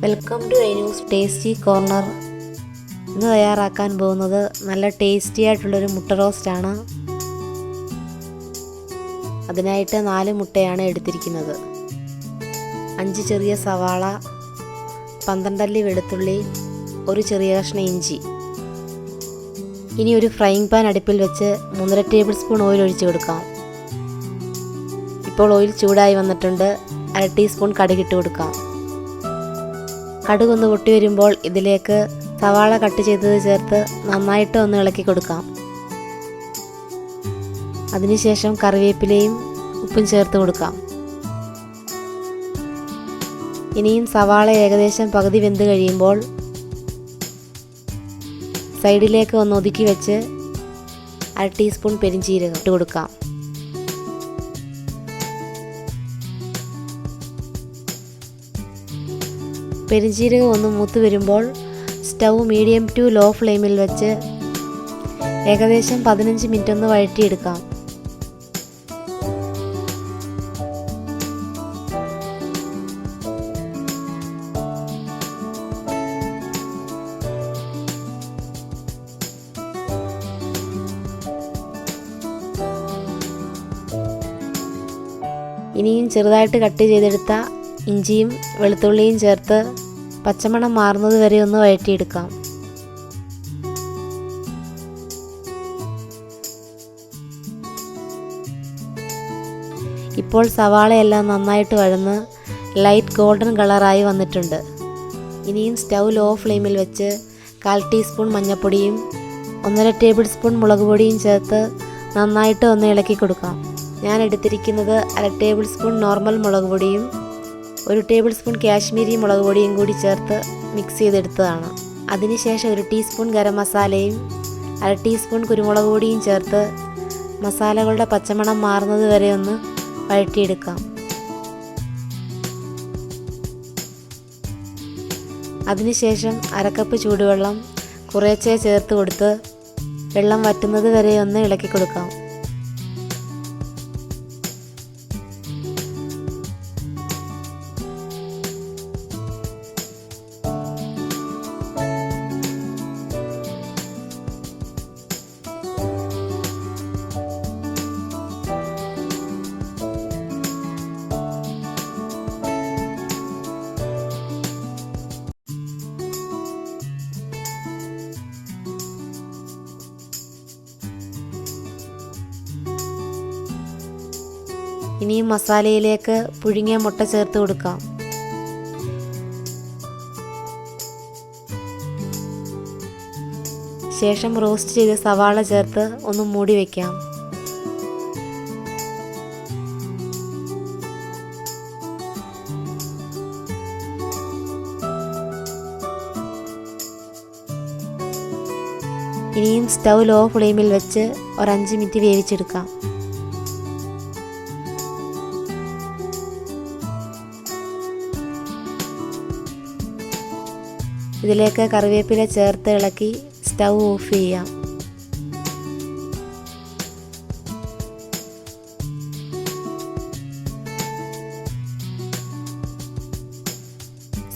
Welcome to news tasty corner ഇന്ന് തയ്യാറാക്കാൻ പോകുന്നത് നല്ല ടേസ്റ്റി ആയിട്ടുള്ളൊരു മുട്ട റോസ്റ്റാണ് അതിനായിട്ട് നാല് മുട്ടയാണ് എടുത്തിരിക്കുന്നത്. അഞ്ച് ചെറിയ സവാള പന്ത്രണ്ടല്ലി വെളുത്തുള്ളി ഒരു ചെറിയ കഷ്ണം ഇഞ്ചി. ഇനി ഒരു ഫ്രൈങ് പാൻ അടുപ്പിൽ വെച്ച് മൂന്നര ടേബിൾ സ്പൂൺ ഓയിൽ ഒഴിച്ചു കൊടുക്കാം. ഇപ്പോൾ ഓയിൽ ചൂടായി വന്നിട്ടുണ്ട്. അര ടീസ്പൂൺ കടുകിട്ട് കൊടുക്കാം. കടുകൊന്ന് പൊട്ടി വരുമ്പോൾ ഇതിലേക്ക് സവാള കട്ട് ചെയ്തത് ചേർത്ത് നന്നായിട്ട് ഒന്ന് ഇളക്കി കൊടുക്കാം. അതിനുശേഷം കറിവേപ്പിലയും ഉപ്പും ചേർത്ത് കൊടുക്കാം. ഇനിയും സവാള ഏകദേശം പകുതി വെന്ത് കഴിയുമ്പോൾ സൈഡിലേക്ക് ഒന്ന് ഒതുക്കി വെച്ച് അര ടീസ്പൂൺ പെരിഞ്ചീരകം ഇട്ട് കൊടുക്കാം. പെരിഞ്ചീരകം ഒന്ന് മൂത്ത് വരുമ്പോൾ സ്റ്റൗ മീഡിയം ടു ലോ ഫ്ലെയിമിൽ വെച്ച് ഏകദേശം പതിനഞ്ച് മിനിറ്റ് ഒന്ന് വഴറ്റിയെടുക്കാം. ഇനിയും ചെറുതായിട്ട് കട്ട് ചെയ്തെടുത്ത ഇഞ്ചിയും വെളുത്തുള്ളിയും ചേർത്ത് പച്ചമണം മാറുന്നത് വരെ ഒന്ന് വഴറ്റിയെടുക്കാം. ഇപ്പോൾ സവാളയെല്ലാം നന്നായിട്ട് വഴന്ന് ലൈറ്റ് ഗോൾഡൻ കളറായി വന്നിട്ടുണ്ട്. ഇനിയും സ്റ്റൗ ലോ ഫ്ലെയിമിൽ വെച്ച് കാൽ ടീസ്പൂൺ മഞ്ഞൾപ്പൊടിയും ഒന്നര ടേബിൾ സ്പൂൺ മുളക് പൊടിയും ചേർത്ത് നന്നായിട്ട് ഒന്ന് ഇളക്കി കൊടുക്കാം. ഞാൻ എടുത്തിരിക്കുന്നത് അര ടേബിൾ സ്പൂൺ നോർമൽ മുളക് പൊടിയും ഒരു ടേബിൾ സ്പൂൺ കാശ്മീരി മുളക് പൊടിയും കൂടി ചേർത്ത് മിക്സ് ചെയ്തെടുത്തതാണ്. അതിനുശേഷം ഒരു ടീസ്പൂൺ ഗരം മസാലയും അര ടീസ്പൂൺ കുരുമുളക് പൊടിയും ചേർത്ത് മസാലകളുടെ പച്ചമണം മാറുന്നത് വരെ ഒന്ന് വഴറ്റിയെടുക്കാം. അതിനുശേഷം അരക്കപ്പ് ചൂടുവെള്ളം കുറേച്ചേ ചേർത്ത് കൊടുത്ത് വെള്ളം വറ്റുന്നത് വരെ ഒന്ന് ഇളക്കി കൊടുക്കാം ഇനിയും മസാലയിലേക്ക് പുഴുങ്ങിയ മുട്ട ചേർത്ത് കൊടുക്കാം. ശേഷം റോസ്റ്റ് ചെയ്ത സവാള ചേർത്ത് ഒന്ന് മൂടി വയ്ക്കാം ഇനിയും സ്റ്റൗ ലോ ഫ്ലെയിമിൽ വെച്ച് ഒരു അഞ്ച് മിനിറ്റ് വേവിച്ചെടുക്കാം. ഇതിലേക്ക് കറിവേപ്പില ചേർത്ത് ഇളക്കി സ്റ്റൗ ഓഫ് ചെയ്യാം.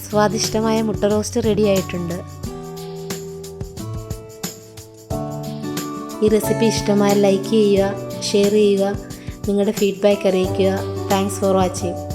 സ്വാദിഷ്ടമായ മുട്ട റോസ്റ്റ് റെഡി ആയിട്ടുണ്ട്. ഈ റെസിപ്പി ഇഷ്ടമായ ലൈക്ക് ചെയ്യുക ഷെയർ ചെയ്യുക നിങ്ങളുടെ ഫീഡ്ബാക്ക് അറിയിക്കുക. Thanks for watching.